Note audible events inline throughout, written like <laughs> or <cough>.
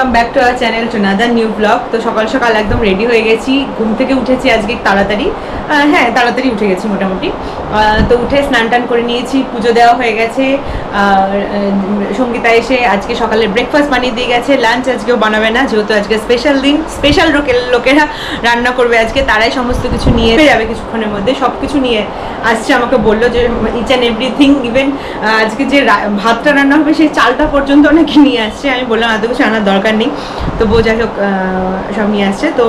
Welcome back to our channel to another new blog তো সকাল সকাল একদম রেডি হয়ে গেছি। ঘুম থেকে উঠেছি আজকে তাড়াতাড়ি। হ্যাঁ তাড়াতাড়ি উঠে গেছি মোটামুটি। তো উঠে স্নান টান করে নিয়েছি, পুজো দেওয়া হয়ে গেছে। সঙ্গীতা এসে আজকে সকালে ব্রেকফাস্ট বানিয়ে দিয়ে গেছে লাঞ্চ আজকেও বানাবে না, যেহেতু আজকে স্পেশাল দিন স্পেশাল লোকের রান্না করবে আজকে, তারাই সমস্ত কিছু নিয়ে যাবে কিছুক্ষণের মধ্যে সব কিছু নিয়ে আসছে, আমাকে বলল যে ইচ অ্যান্ড এভরিথিং ইভেন আজকে যে ভাতটা রান্না হবে, সেই চালটা পর্যন্ত নাকি নিয়ে আসছে। আমি বললাম এত কিছু আনার দরকার নেই। তো যাই হোক সব নিয়ে আসছে। তো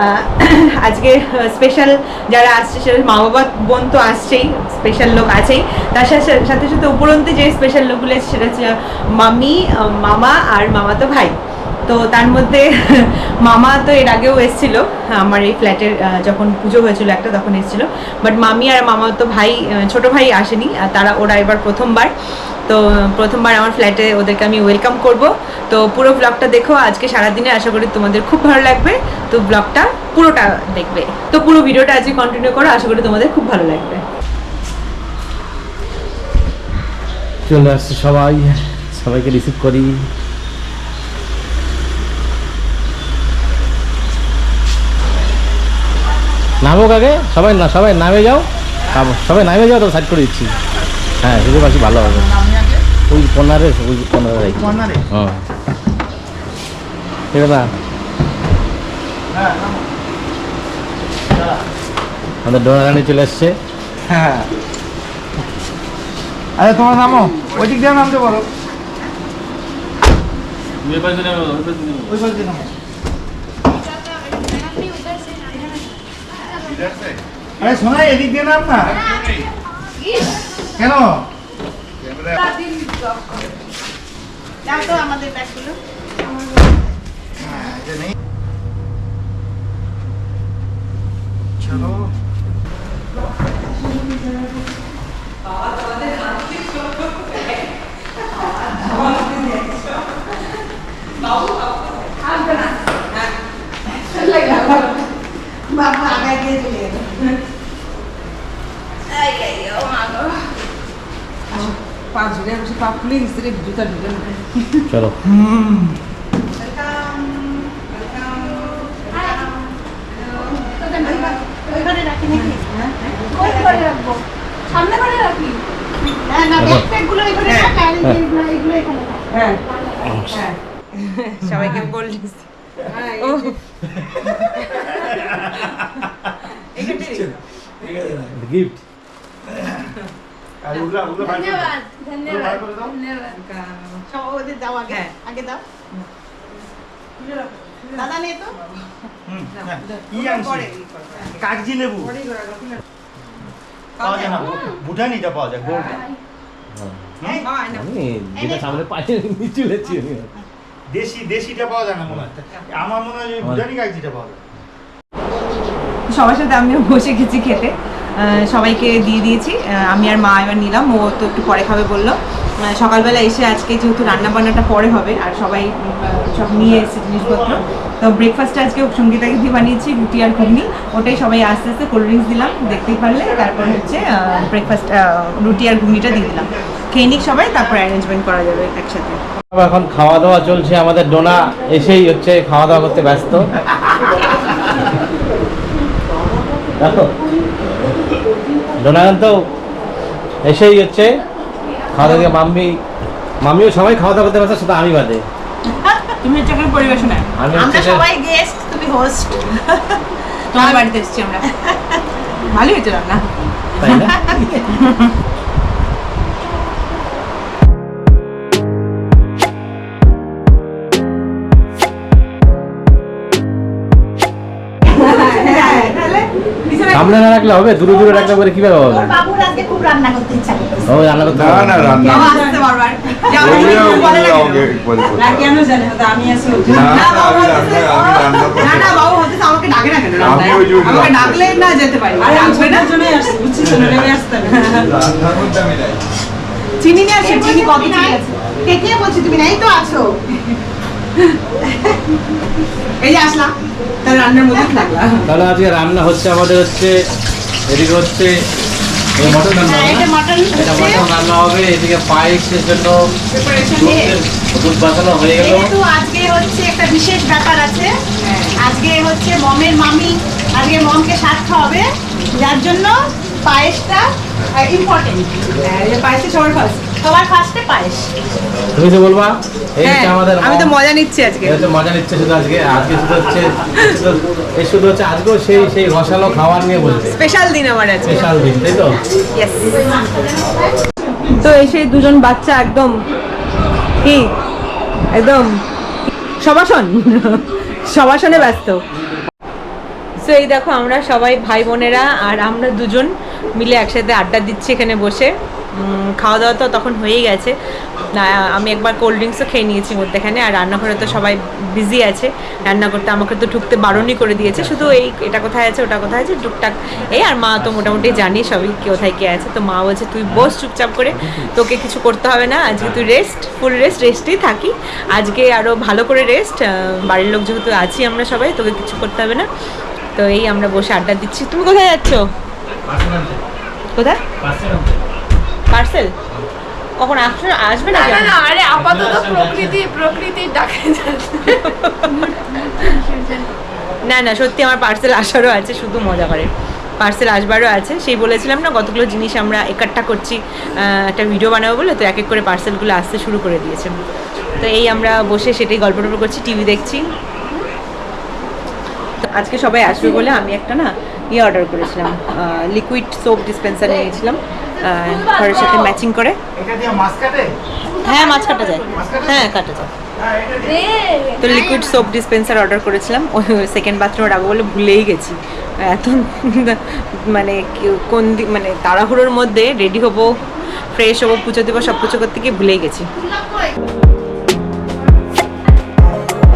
<clears throat> আজকে স্পেশাল যারা আসছে, সেটা মা বাবা বোন তো আসছেই স্পেশাল লোক আছেই। তার সাথে সাথে সাথে উপরন্তে যে স্পেশাল লোকগুলো সেটা হচ্ছে মামি মামা আর মামাতো ভাই। তো তার মধ্যে <laughs> মামা তো এর আগেও এসেছিল, আমার এই ফ্ল্যাটের যখন পুজো হয়েছিল একটা, তখন এসেছিল। বাট মামি আর মামা তো ভাই ছোট ভাই আসেনি তারা, ওরা এবার প্রথমবার। তো প্রথমবার আমার ফ্ল্যাটে ওদেরকে আমি ওয়েলকাম করব। তো পুরো ব্লগটা দেখো, আজকে সারাদিনে আশা করি তোমাদের খুব ভালো লাগবে। তো ব্লগটা পুরোটা দেখবে। তো পুরো ভিডিওটা আজকে কন্টিনিউ করো, আশা করি তোমাদের খুব ভালো লাগবে। চলে আসছে সবাই। সবাইকে রিসিভ করি। নামো আগে সবাই না সবাই নামে যাও। সবাই নামে যাও তো সাইড করে দিচ্ছি। হ্যাঁ সেটা পাশে ভালো হবে। ওই কর্নারে ওই কর্নারে হ্যাঁ ঠিক আছে না আমাদের ডোনা রানী চলে এসছে হ্যাঁ। আরে তোমার নামো। ওই দিক দিয়ে নামতে পারো। ওই পাশ দিয়ে নামো আরে শোনা এদিক দিয়ে নাম না। কেন? হ্যাঁ, এটা চলো পা ঝুলে বসে পা খুলে গেছে রে জুতা ঢুকে চলো সামনে ঘরে রাখি হ্যাঁ হ্যাঁ। সবাইকে গিফট দাও। ধন্যবাদ ধন্যবাদ ধন্যবাদ। সব ওদের দাও আগে হ্যাঁ। আগে দাও। দাদা নে তো? হ্যাঁ। কাগজি লেবু। পাওয়া যায় না। পাওয়া যায় গোলটা আমি যেটা সামনে পাশে চলেছি দেশি দেশিটা পাওয়া যায় না মনে হয়। আমার মনে হয় ভুটানি কাগজিটা পাওয়া যায়। সবার সাথে আমিও বসে গেছি খেতে। আহ, সবাইকে দিয়ে দিয়েছি। আমি আর মা এবার নিলাম। ও তো একটু পরে খাবে বলল। সকালবেলা এসে আজকে যেহেতু রান্না বান্নাটা পরে হবে আর সবাই সব নিয়ে এসেছে জিনিসপত্র। তো ব্রেকফাস্টে আজকে সঙ্গীতাকে দিয়ে বানিয়েছি, রুটি আর ঘুগনি। ওটাই সবাই আস্তে আস্তে কোল্ড ড্রিঙ্কস দিলাম, দেখতেই পারলে। তারপর হচ্ছে ব্রেকফাস্ট রুটি আর ঘুগনিটা দিয়ে দিলাম। খেয়ে নিক সবাই, তারপর অ্যারেঞ্জমেন্ট করা যাবে একসাথে। এখন খাওয়া দাওয়া চলছে, আমাদের ডোনা এসেই হচ্ছে খাওয়া দাওয়া করতে ব্যস্ত। ডোনা তো এসেই হচ্ছে খাওয়া দাওয়া মাম্মি মাম্মিও সবাই খাওয়া দাওয়া করতে ব্যস্ত, শুধু আমি বাদে। তুমি হচ্ছে এখন পরিবেশনায় আমরা সবাই গেস্ট তুমি হোস্ট তোমার বাড়িতে এসেছি আমরা। ভালোই হয়েছে রান্না। তাই না? <laughs> সামনে না রাখলে হবে? দূরে দূরে রাখলে পরে কীভাবে হবে? বাবুর আজকে খুব রান্না করতে ইচ্ছা ও রান্না করতে না না রান্না আসতে বারবার যা, আমি বলে রাখি। আমাকে বলে না, কেন জানে আমি আসি না, না, আমি রান্না- আমি রান্না না, না, বাবু হচ্ছে আমাকে ডাকে না কেন আমি ওই জন্য আমাকে ডাকলে না যেতে পারি। আসবে না? রান্নার মধ্যে আমি নাই। চিনি নিয়ে আসে চিনি কত আছে কে কে বলছি তুমি নাই? তো আছো। এই যে আসলাম। তার রান্নার মধ্যে থাকলাম তাহলে আজকে রান্না হচ্ছে আমাদের হচ্ছে এদিকে হচ্ছে মটন রান্না হ্যাঁ, হবে এটা না? মটন এটা হচ্ছে। মটন রান্না হবে এদিকে পায়েসের জন্য দুধ বাঁচানো হয়ে গেল। আজকে হচ্ছে একটা বিশেষ ব্যাপার আছে আজকে হচ্ছে মমের মামি আজকে মমকে সাত খাওয়াবে যার জন্য পায়েসটা ইম্পর্টেন্ট পায়েসে সবার ফার্স্ট সবার ফার্স্টে পায়েস। তুমি তো বলবা এই হ্যাঁ আমাদের আমি তো মজা নিচ্ছি আজকে। এটা হচ্ছে মজা নিচ্ছে শুধু আজকে আজকে শুধু হচ্ছে এই শুধু হচ্ছে আজকেও সেই সেই রসালো খাবার নিয়ে বলছে স্পেশাল দিন আমার আজকে। স্পেশাল দিন তাই তো. তো এসে দুজন বাচ্চা একদম কি? একদম সবাসন। সবাসনে ব্যস্ত। সো এই দেখো আমরা সবাই ভাই বোনেরা আর আমরা দুজন মিলে একসাথে আড্ডা দিচ্ছি এখানে বসে। খাওয়া দাওয়া তো তখন হয়েই গেছে। আমি একবার কোল্ড ড্রিঙ্কসও খেয়ে নিয়েছি মধ্যেখানে আর রান্নাঘরে তো সবাই বিজি আছে। রান্না করতে আমাকে তো ঢুকতে বারণই করে দিয়েছে। শুধু এই এটা কোথায় আছে ওটা কোথায় আছে টুকটাক এই আর মা তো মোটামুটি জানি সবই কোথায় কে আছে। তো মা বলছে তুই বস চুপচাপ করে তোকে কিছু করতে হবে না আজকে তুই রেস্ট ফুল রেস্ট রেস্টেই থাকি। আজকে আরও ভালো করে রেস্ট বাড়ির লোক যেহেতু আছি আমরা সবাই তোকে কিছু করতে হবে না। তো এই আমরা বসে আড্ডা দিচ্ছি। তুমি কোথায় যাচ্ছ? কোথায়? পার্সেল? কখন আসবে আসবে না না আরে আপাতত প্রকৃতি প্রকৃতির ডাকে যাচ্ছে। না না সত্যি আমার পার্সেল আসারও আছে শুধু মজা করে। পার্সেল আসবারও আছে। সেই বলেছিলাম না কতগুলো জিনিস আমরা একাট্টা করছি একটা ভিডিও বানাবো বলে তো এক এক করে পার্সেলগুলো আসতে শুরু করে দিয়েছে। তো এই আমরা বসে সেটাই গল্প টল্প করছি টিভি দেখছি। তো আজকে সবাই আসবে বলে আমি একটা না ইয়ে অর্ডার করেছিলাম লিকুইড সোপ ডিসপেন্সার নিয়েছিলাম ঘরের সাথে ম্যাচিং করে। মাছ কাটে? হ্যাঁ মাছ কাটা যায়। হ্যাঁ কাটা যায়। হ্যাঁ তো লিকুইড সোপ ডিসপেন্সার অর্ডার করেছিলাম। ওই সেকেন্ড বাথরুমে রাখব বলে ভুলেই গেছি। এত <laughs> মানে কোন দিক মানে তাড়াহুড়োর মধ্যে রেডি হব ফ্রেশ হব পুজো দেবো সব কিছু করতে গিয়ে ভুলেই গেছি।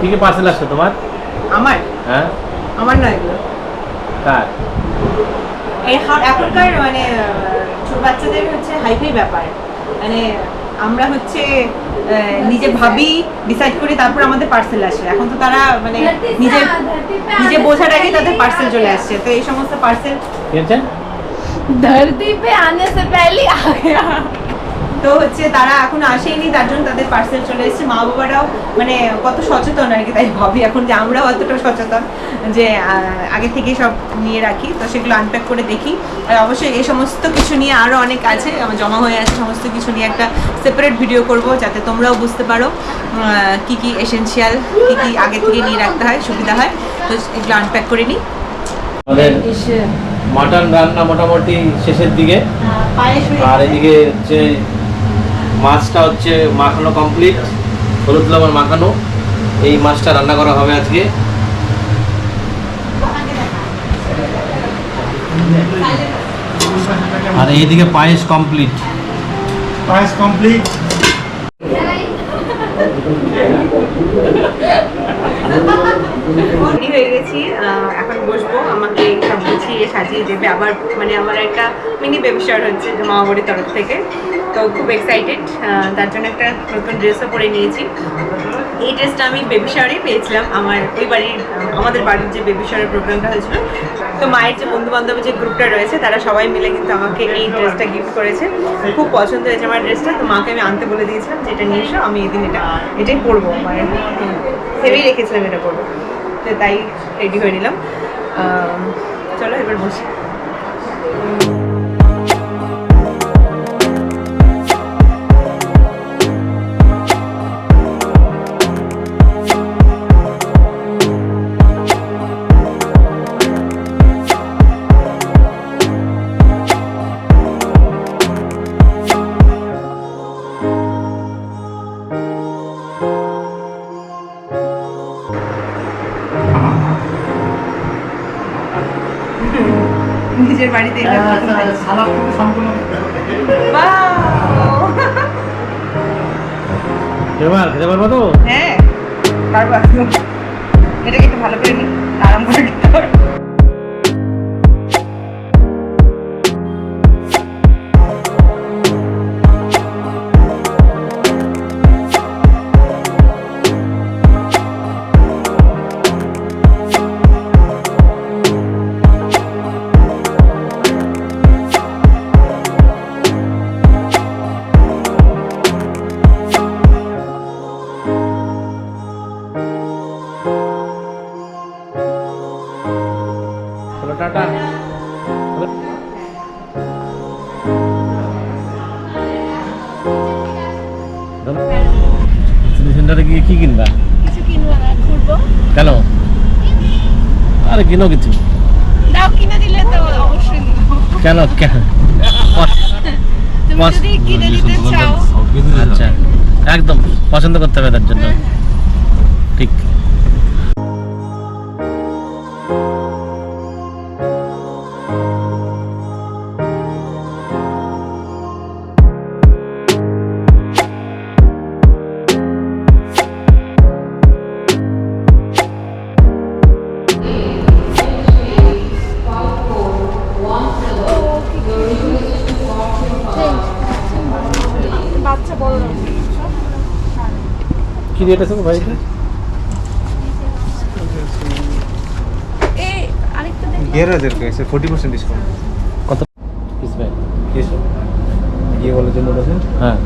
কি কি পার্সেল আসছে তোমার? আমার? হ্যাঁ। আমার নয় এগুলো। কার? এখনকার মানে বাচ্চাদের হচ্ছে হাইফাই ব্যাপার। মানে আমরা হচ্ছে নিজে ভাবি ডিসাইড করি তারপর আমাদের পার্সেল আসে। এখন তো তারা মানে নিজে নিজে বোঝার আগে তাদের পার্সেল চলে আসছে। তো এই সমস্ত পার্সেল ধরতি পে আনে সে পেলি আ গয়া তো হচ্ছে তারা এখন আসেনি তার জন্য তাদের পার্সেল চলে এসেছে। মা বাবারাও মানে কত সচেতন আর কি তাই ভাবি এখন যে আমরাও অতটা সচেতন যে আগে থেকে সব নিয়ে রাখি। তো সেগুলো আনপ্যাক করে দেখি। আর অবশ্যই এই সমস্ত কিছু নিয়ে আরও অনেক আছে আমার জমা হয়ে আছে সমস্ত কিছু নিয়ে একটা সেপারেট ভিডিও করব যাতে তোমরাও বুঝতে পারো কি কি এসেনশিয়াল কি কি আগে থেকে নিয়ে রাখতে হয় সুবিধা হয়। তো এগুলো আনপ্যাক করে নিই। মাটন রান্না মোটামুটি শেষের দিকে। আর এদিকে হচ্ছে মাছটা হচ্ছে মাখানো কমপ্লিট হলুদ লবণ মাখানো। এই মাছটা রান্না করা হবে আজকে। আর এইদিকে পায়েস কমপ্লিট পায়েস কমপ্লিট রেডি হয়ে গেছি আহ, এখন বসবো আমাকে সব সাজিয়ে দেবে। আবার মানে আমার একটা মিনি বেবি শাওয়ার হচ্ছে মামা বাড়ির তরফ থেকে। তো খুব এক্সাইটেড তার জন্য একটা নতুন ড্রেসও পরে নিয়েছি। এই ড্রেসটা আমি বেবি শাওয়ারে পেয়েছিলাম। আমার ওই বাড়ির, আমাদের বাড়ির যে বেবি শাওয়ারের প্রোগ্রামটা হয়েছিল। তো মায়ের যে বন্ধু বান্ধব যে গ্রুপটা রয়েছে, তারা সবাই মিলে কিন্তু আমাকে এই ড্রেসটা গিফট করেছে। খুব পছন্দ হয়েছে আমার ড্রেসটা তো মাকে আমি আনতে বলে দিয়েছিলাম যেটা নিয়ে এসো, আমি এদিন এটা, এটাই পরবো মানে ভেবেই রেখেছিলাম এটা পরবো। তো তাই রেডি হয়ে নিলাম। চলো এবার বসি। বাড়িতে। সালাদ কিন্তু সম্পূর্ণ এবার খেতে পারব তো? হ্যাঁ পারব। এটাকে একটু ভালো করে নিই আরাম করে টাটা। সেন্টারে গিয়ে কি কিনবা? কিছু কিনবো না ঘুরবো। কেন? আরে কিনো কিছু। দাও কিনে দিলে তো অবশ্যই কেন? কেন? তুমি যদি কিনে দিতে চাও। আচ্ছা। একদম পছন্দ করতে হবে তার জন্য। ঠিক। কি রেট আছে গো ভাইটা এই আরেকটা দেখ ग्यारह हजार का ऐसे फोर्टी परसेंट डिस्काउंट কত পিস ভাই ये सर ये वाला जो मॉडल है হ্যাঁ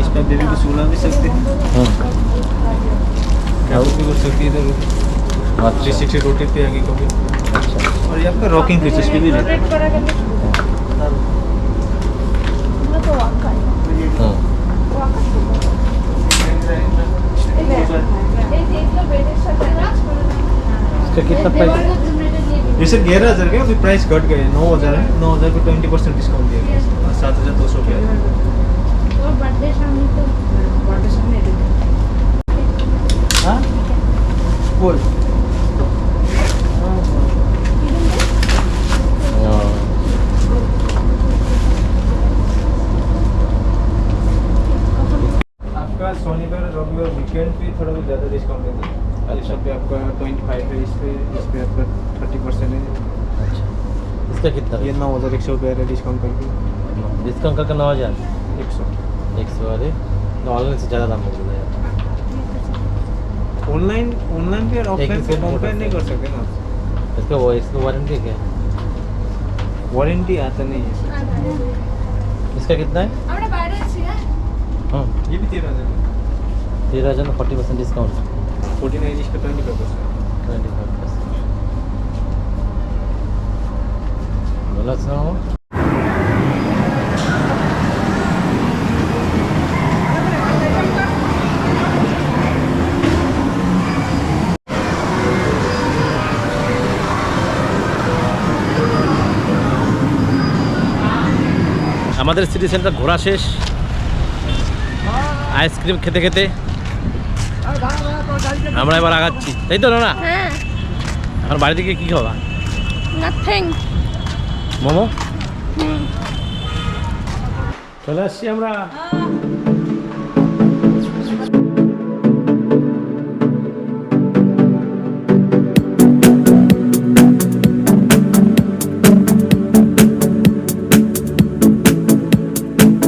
इसमें आप बेबी को सुला भी सकते हैं হুম ट्रैवल भी कर सकती है इधर थ्री আচ্ছা सिक्सटी रोटेट पे आगे कभी আচ্ছা और ये आपका रॉकिंग फीचर्स पे भी रहता রোটেট করা कितना प्राइस जैसे ग्यारह हज़ार का अभी प्राइस घट गए नौ हज़ार है नौ हज़ार को ट्वेंटी परसेंट डिस्काउंट दिया गया हाँ, सात हज़ार दो सौ रुपया हाँ? बोल। हज़ार एक सौ रुपये है डिस्काउंट करके। डिस्काउंट करके नौ हज़ार? एक सौ। एक सौ अरे ऑनलाइन से ज़्यादा दाम मिल रहे हैं ऑनलाइन ऑनलाइन भी ऑफलाइन पे कंपेयर नहीं कर सकते ना इसका वो इसका वारंटी क्या है? वारंटी आता नहीं है। इसका कितना है? हाँ। ये भी तेरह हज़ार तेरह हज़ार में forty percent discount forty nine इसका twenty five percent twenty five wchodzą. আমাদের সিটি সেন্টার ঘোরা শেষ। আইসক্রিম খেতে খেতে। আমরা এবার আগাচ্ছি। তাই তো না হ্যাঁ। এখন বাড়ি থেকে কি খাওয়া মোমো? চলে আসছি আমরা।